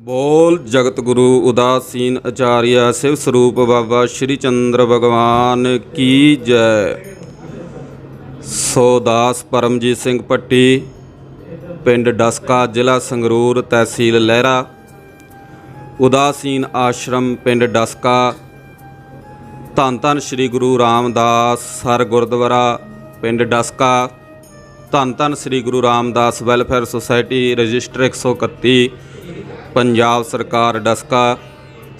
ਬੋਲ ਜਗਤ ਗੁਰੂ ਉਦਾਸੀਨ ਆਚਾਰੀਆ, ਸਿਵ ਸਰੂਪ ਬਾਬਾ ਸ਼੍ਰੀ ਚੰਦਰ ਭਗਵਾਨ ਕੀ ਜੈ। ਸੋਦਾਸ ਪਰਮਜੀਤ ਸਿੰਘ ਪੱਟੀ, ਪਿੰਡ ਡਸਕਾ, ਜ਼ਿਲ੍ਹਾ ਸੰਗਰੂਰ, ਤਹਿਸੀਲ ਲਹਿਰਾ। ਉਦਾਸੀਨ ਆਸ਼ਰਮ, ਪਿੰਡ ਡਸਕਾ। ਧੰਨ ਧੰਨ ਸ੍ਰੀ ਗੁਰੂ ਰਾਮਦਾਸ ਸਰ ਗੁਰਦੁਆਰਾ ਪਿੰਡ ਡਸਕਾ। ਧੰਨ ਧੰਨ Sri Guru Ramdas welfare society, register 131 Punjab ਸਰਕਾਰ ਡਸਕਾ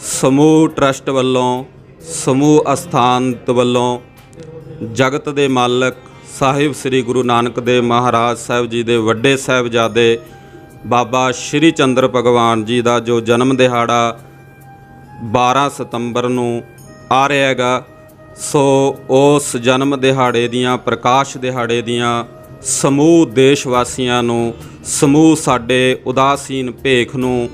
ਸਮੂਹ ਟਰਸਟ ਵੱਲੋਂ, ਸਮੂਹ ਅਸਥਾਨ ਵੱਲੋਂ ਜਗਤ ਦੇ ਮਾਲਕ ਸਾਹਿਬ ਸ੍ਰੀ ਗੁਰੂ ਨਾਨਕ ਦੇਵ ਮਹਾਰਾਜ ਸਾਹਿਬ ਜੀ ਦੇ ਵੱਡੇ ਸਾਹਿਬਜ਼ਾਦੇ ਬਾਬਾ ਸ਼੍ਰੀ ਚੰਦਰ ਭਗਵਾਨ ਜੀ ਦਾ ਜੋ ਜਨਮ ਦਿਹਾੜਾ 12 ਸਤੰਬਰ ਨੂੰ ਆ ਰਿਹਾ ਹੈਗਾ, ਸੋ ਉਸ ਜਨਮ ਦਿਹਾੜੇ ਦੀਆਂ, ਪ੍ਰਕਾਸ਼ ਦਿਹਾੜੇ ਦੀਆਂ ਸਮੂਹ ਦੇਸ਼ ਵਾਸੀਆਂ ਨੂੰ, ਸਮੂਹ ਸਾਡੇ ਉਦਾਸੀਨ ਭੇਖ ਨੂੰ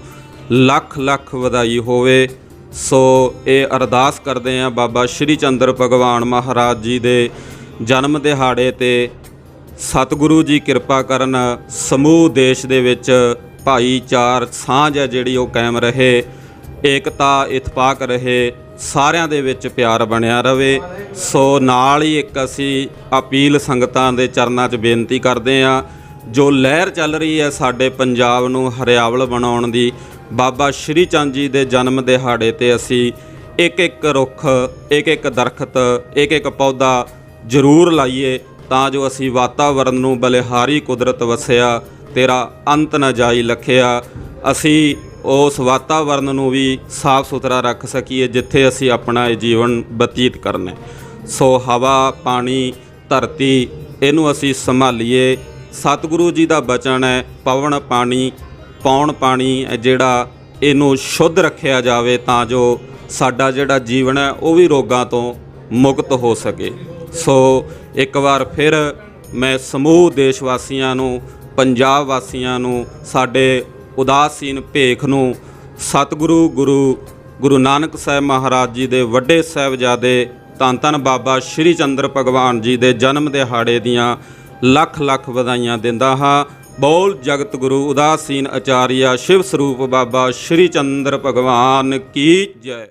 ਲੱਖ ਲੱਖ ਵਧਾਈ ਹੋਵੇ। ਸੋ ਇਹ ਅਰਦਾਸ ਕਰਦੇ ਆ ਬਾਬਾ ਸ਼੍ਰੀ ਚੰਦਰ ਭਗਵਾਨ ਮਹਾਰਾਜ ਜੀ ਦੇ ਜਨਮ ਦਿਹਾੜੇ ਤੇ ਸਤਿਗੁਰੂ ਜੀ ਕਿਰਪਾ ਕਰਨ ਸਮੂਹ ਦੇਸ਼ ਦੇ ਵਿੱਚ ਭਾਈਚਾਰ ਸਾਂਝ ਹੈ ਜਿਹੜੀ ਉਹ ਕਾਇਮ ਰਹੇ। ਏਕਤਾ ਇਤਫਾਕ ਰਹੇ, ਸਾਰਿਆਂ ਦੇ ਵਿੱਚ ਪਿਆਰ ਬਣਿਆ ਰਵੇ ਸੋ ਨਾਲ ਹੀ ਇੱਕ ਅਸੀਂ ਅਪੀਲ ਸੰਗਤਾਂ ਦੇ ਚਰਨਾਂ 'ਚ ਬੇਨਤੀ ਕਰਦੇ ਆ ਜੋ ਲਹਿਰ ਚੱਲ ਰਹੀ ਹੈ ਸਾਡੇ ਪੰਜਾਬ ਨੂੰ ਹਰਿਆਵਲ ਬਣਾਉਣ ਦੀ, ਬਾਬਾ ਸ਼੍ਰੀ ਚੰਦ ਜੀ ਦੇ ਜਨਮ ਦਿਹਾੜੇ ਤੇ ਅਸੀਂ ਇੱਕ ਇੱਕ ਰੁੱਖ ਇੱਕ ਇੱਕ ਦਰਖਤ ਇੱਕ ਇੱਕ ਪੌਦਾ ਜ਼ਰੂਰ ਲਾਈਏ, ਤਾਂ ਜੋ ਅਸੀਂ ਵਾਤਾਵਰਨ ਨੂੰ ਬਲਿਹਾਰੀ ਕੁਦਰਤ ਵਸਿਆ, ਤੇਰਾ ਅੰਤ ਨਾ ਜਾਈ ਲਖਿਆ। ਅਸੀਂ ਉਸ ਵਾਤਾਵਰਨ ਨੂੰ ਵੀ ਸਾਫ਼ ਸੁਥਰਾ ਰੱਖ ਸਕੀਏ ਜਿੱਥੇ ਅਸੀਂ ਆਪਣਾ ਇਹ ਜੀਵਨ ਬਤੀਤ ਕਰਨਾ। ਸੋ ਹਵਾ, ਪਾਣੀ, ਧਰਤੀ, ਇਹਨੂੰ ਅਸੀਂ ਸੰਭਾਲੀਏ। ਸਤਿਗੁਰੂ ਜੀ ਦਾ ਬਚਨ ਹੈ, ਪਵਨ ਪਾਣੀ, ਪੌਣ ਪਾਣੀ ਜਿਹੜਾ ਇਹਨੂੰ ਸ਼ੁੱਧ ਰੱਖਿਆ ਜਾਵੇ ਤਾਂ ਜੋ ਸਾਡਾ ਜਿਹੜਾ ਜੀਵਨ ਹੈ, ਉਹ ਵੀ ਰੋਗਾਂ ਤੋਂ ਮੁਕਤ ਹੋ ਸਕੇ। ਸੋ ਇੱਕ ਵਾਰ ਫਿਰ ਮੈਂ ਸਮੂਹ ਦੇਸ਼ ਵਾਸੀਆਂ ਨੂੰ, ਪੰਜਾਬ ਵਾਸੀਆਂ ਨੂੰ, ਸਾਡੇ ਉਦਾਸੀਨ ਭੇਖ ਨੂੰ ਸਤਿਗੁਰੂ ਗੁਰੂ ਗੁਰੂ ਨਾਨਕ ਸਾਹਿਬ ਮਹਾਰਾਜ ਜੀ ਦੇ ਵੱਡੇ ਸਾਹਿਬਜ਼ਾਦੇ ਧੰਨ ਧੰਨ ਬਾਬਾ ਸ਼੍ਰੀ ਚੰਦਰ ਭਗਵਾਨ ਜੀ ਦੇ ਜਨਮ ਦਿਹਾੜੇ ਦੀਆਂ ਲੱਖ ਲੱਖ ਵਧਾਈਆਂ ਦਿੰਦਾ ਹਾਂ। ਬੋਲ ਜਗਤ ਗੁਰੂ, ਉਦਾਸੀਨ ਆਚਾਰੀਆ ਸ਼ਿਵ ਸਰੂਪ ਬਾਬਾ ਸ਼੍ਰੀ ਚੰਦਰ ਭਗਵਾਨ ਕੀ ਜੈ।